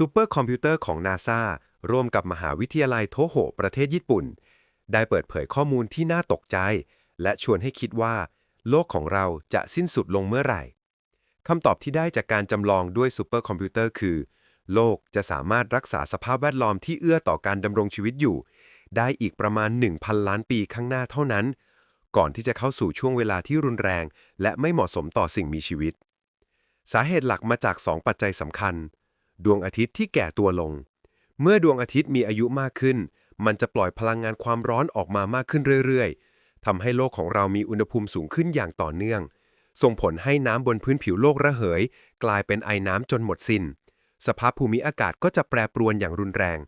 ซูเปอร์คอมพิวเตอร์ของนาซาร่วมกับมหาวิทยาลัยโทโฮประเทศญี่ปุ่น ได้เปิดเผยข้อมูลที่น่าตกใจ และชวนให้คิดว่า โลกของเราจะสิ้นสุดลงเมื่อไหร่คำตอบที่ได้จากการจำลองด้วยซูเปอร์คอมพิวเตอร์คือ โลกจะสามารถรักษาสภาพแวดล้อมที่เอื้อต่อการดำรงชีวิตอยู่ ได้อีกประมาณ 1,000 ล้านปีข้างหน้าเท่านั้น ก่อนที่จะเข้าสู่ช่วงเวลาที่รุนแรง และไม่เหมาะสมต่อสิ่งมีชีวิต สาเหตุหลักมาจาก 2 ปัจจัยสำคัญ ดวงอาทิตย์ที่แก่ตัวลง เมื่อดวงอาทิตย์มีอายุมากขึ้น มันจะปล่อยพลังงานความร้อนออกมามากขึ้นเรื่อยๆทำให้โลกของเรามีอุณหภูมิสูงขึ้นอย่างต่อเนื่อง ส่งผลให้น้ำบนพื้นผิวโลกระเหย กลายเป็นไอน้ำจนหมดสิน้น สภาพภูมิอากาศก็จะแปรปรวนอย่างรุนแรง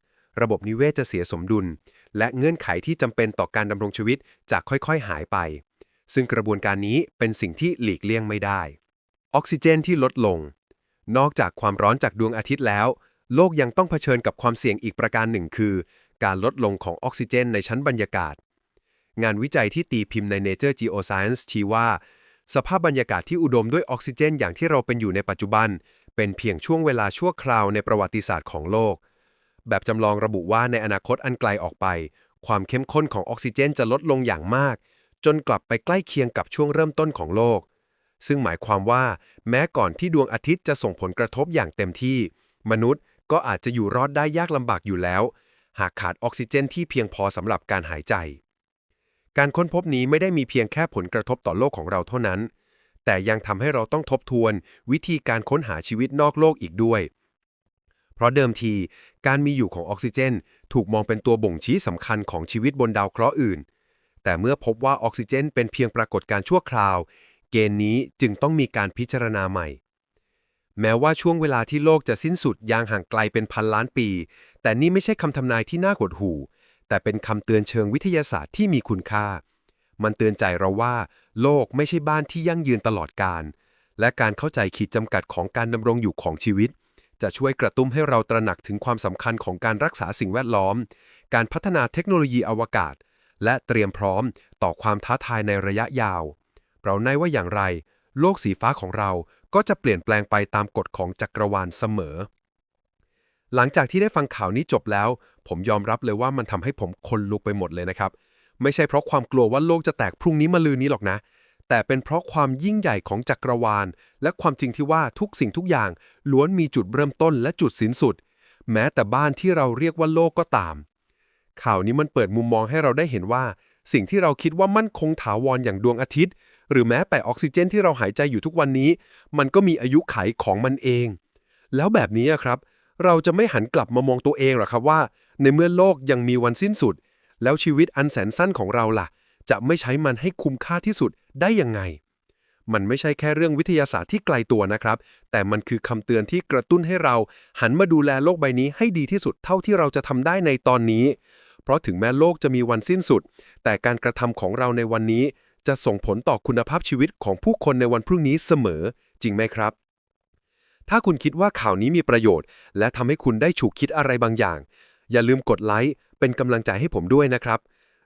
ระบบนิเวศจะเสียสมดุล และเงื่อนไขที่จำเป็นต่อการดำรงชีวิตจะค่อยๆ หายไป ซึ่งกระบวนการนี้เป็นสิ่งที่หลีกเลี่ยงไม่ได้ ออกซิเจนที่ลดลง นอกจากความร้อนจากดวงอาทิตย์แล้ว โลกยังต้องเผชิญกับความเสี่ยงอีกประการหนึ่งคือ การลดลงของออกซิเจนในชั้นบรรยากาศ งานวิจัยที่ตีพิมพ์ใน Nature Geoscience ชี้ว่า สภาพบรรยากาศที่อุดมด้วยออกซิเจน อย่างที่เราเป็นอยู่ในปัจจุบัน เป็นเพียงช่วงเวลาชั่วคราวในประวัติศาสตร์ของโลก แบบจำลองระบุว่าในอนาคตอันไกลออกไป ความเข้มข้นของออกซิเจนจะลดลงอย่างมาก จนกลับไปใกล้เคียงกับช่วงเริ่มต้นของโลก ซึ่งหมายความว่า แม้ก่อนที่ดวงอาทิตย์จะส่งผลกระทบอย่างเต็มที่ มนุษย์ก็อาจจะอยู่รอดได้ยากลำบากอยู่แล้ว หากขาดออกซิเจนที่เพียงพอสำหรับการหายใจ การค้นพบนี้ไม่ได้มีเพียงแค่ผลกระทบต่อโลกของเราเท่านั้น แต่ยังทำให้เราต้องทบทวน วิธีการค้นหาชีวิตนอกโลกอีกด้วย เพราะเดิมที การมีอยู่ของออกซิเจน ถูกมองเป็นตัวบ่งชี้สำคัญของชีวิตบนดาวเคราะห์อื่น แต่เมื่อพบว่าออกซิเจน เป็นเพียงปรากฏการ์ชั่วคราว เกณฑ์นี้จึงต้องมีการพิจารณาใหม่ แม้ว่าช่วงเวลาที่โลกจะสิ้นสุดยางห่างไกลเป็นพันล้านปี แต่นี่ไม่ใช่คำทำนายที่น่าหดหู่ แต่เป็นคำเตือนเชิงวิทยาศาสตร์ที่มีคุณค่า มันเตือนใจเราว่า โลกไม่ใช่บ้านที่ยั่งยืนตลอดกาลและการเข้าใจขีดจำกัดของการดำรงอยู่ของชีวิต จะช่วยกระตุ้นให้เราตระหนักถึงความสำคัญของการรักษาสิ่งแวดล้อม การพัฒนาเทคโนโลยีอวกาศ และเตรียมพร้อมต่อความท้าทายในระยะยาว เราในว่าอย่างไร โลกสีฟ้าของเราก็จะเปลี่ยนแปลงไปตามกฎของจักรวาลเสมอ หลังจากที่ได้ฟังข่าวนี้จบแล้ว ผมยอมรับเลยว่ามันทำให้ผมคนลุกไปหมดเลยนะครับ ไม่ใช่เพราะความกลัวว่าโลกจะแตกพรุ่งนี้มาลืนนี้หรอกนะ แต่เป็นเพราะความยิ่งใหญ่ของจักรวาล และความจริงที่ว่าทุกสิ่งทุกอย่าง ล้วนมีจุดเริ่มต้นและจุดสิ้นสุด แม้แต่บ้านที่เราเรียกว่าโลกก็ตามข่าวนี้มันเปิดมุมมองให้เราได้เห็นว่า สิ่งที่เราคิดว่ามั่นคงถาวรอย่างดวงอาทิตย์ หรือแม้แต่ออกซิเจนที่เราหายใจอยู่ทุกวันนี้ มันก็มีอายุไขของมันเอง แล้วแบบนี้อะครับ เราจะไม่หันกลับมามองตัวเองหรอครับว่า ในเมื่อโลกยังมีวันสิ้นสุด แล้วชีวิตอันแสนสั้นของเราล่ะ จะไม่ใช้มันให้คุ้มค่าที่สุดได้ยังไง มันไม่ใช่แค่เรื่องวิทยาศาสตร์ที่ไกลตัวนะครับ แต่มันคือคำเตือนที่กระตุ้นให้เรา หันมาดูแลโลกใบนี้ให้ดีที่สุดเท่าที่เราจะทำได้ในตอนนี้ ราะถึงแม้โลกจะมีวันสิ้นสุด แต่การกระทำของเราในวันนี้ จะส่งผลต่อคุณภาพชีวิตของผู้คนในวันพรุ่งนี้เสมอ จริงไหมครับ ถ้าคุณคิดว่าข่าวนี้มีประโยชน์ และทำให้คุณได้ฉุกคิดอะไรบางอย่าง อย่าลืมกดไลค์เป็นกำลังใจให้ผมด้วยนะครับ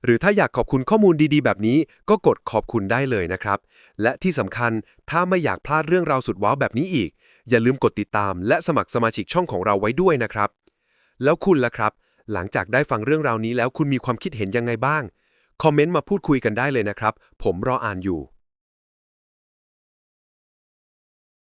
หรือถ้าอยากขอบคุณข้อมูลดีๆ แบบนี้ ก็กดขอบคุณได้เลยนะครับ และที่สำคัญถ้าไม่อยากพลาดเรื่องราวสุดว้าวแบบนี้อีก อย่าลืมกดติดตาม และสมัครสมาชิกช่องของเราไว้ด้วยนะครับ แล้วคุณล่ะครับ หลังจากได้ฟังเรื่องราวนี้แล้วคุณมีความคิดเห็นยังไงบ้าง คอมเมนต์มาพูดคุยกันได้เลยนะครับ ผมรออ่านอยู่